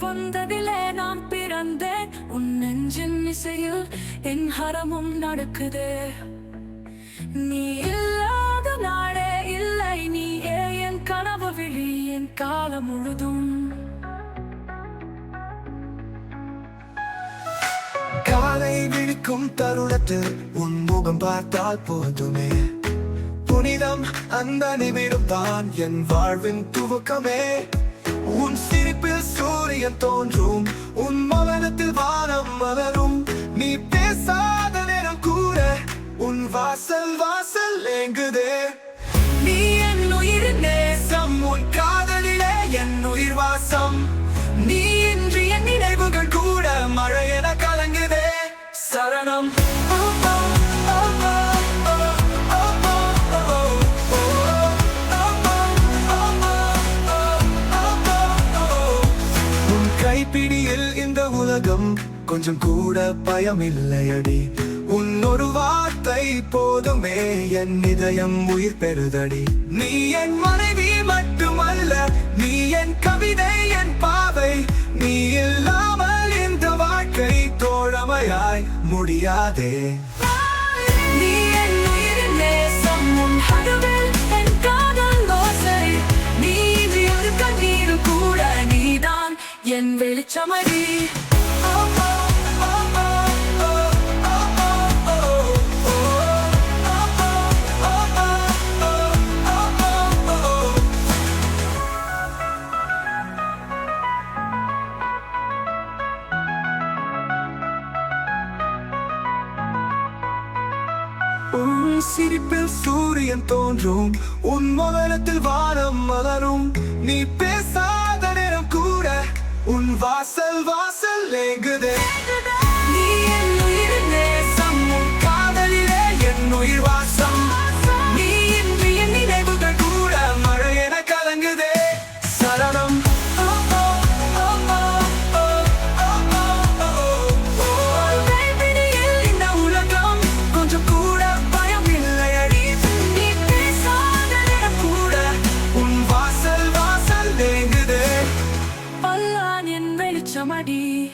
வந்ததிலே நான் பிறந்தேன். உன் நெஞ்சின் இசையில் என் ஹரமும் நடக்குது. நீ இல்லாத நாடே இல்லை. நீயே என் கனவு விழி என் காலம் முழுதும். காலை விழிக்கும் தருணத்தில் உன் முகம் பார்த்தால் போதுமே. புனிதம் அந்த நிமிடம் தான் என் வாழ்வின் துவக்கமே. உன் சிரிப்பில் சூரியன் தோன்றும் உன் மௌனத்தில் வானம் மலரும். நீ பேசாத நேரம் கூட உன் வாசல் வாசல் உலகம் கொஞ்சம் கூட பயமில்லையடி. உன் ஒரு வார்த்தை போதுமே என் இதயம் உயிர் பெறுதடி. நீ என் மனைவி மட்டுமல்ல நீ என் கவிதை என் பாவை. நீ இல்லாமல் இந்த வாழ்க்கை தோழமையாய் முடியாதே. நீ என் வெளிச்சமடி. உன் சிரிப்பில் சூரியன் தோன்றும். உன் மௌனத்தில் வானம் மலரும். நீ பேசாத நேரம் கூட உன் வாசல் வாசல் ஏங்குதே. நீ somebody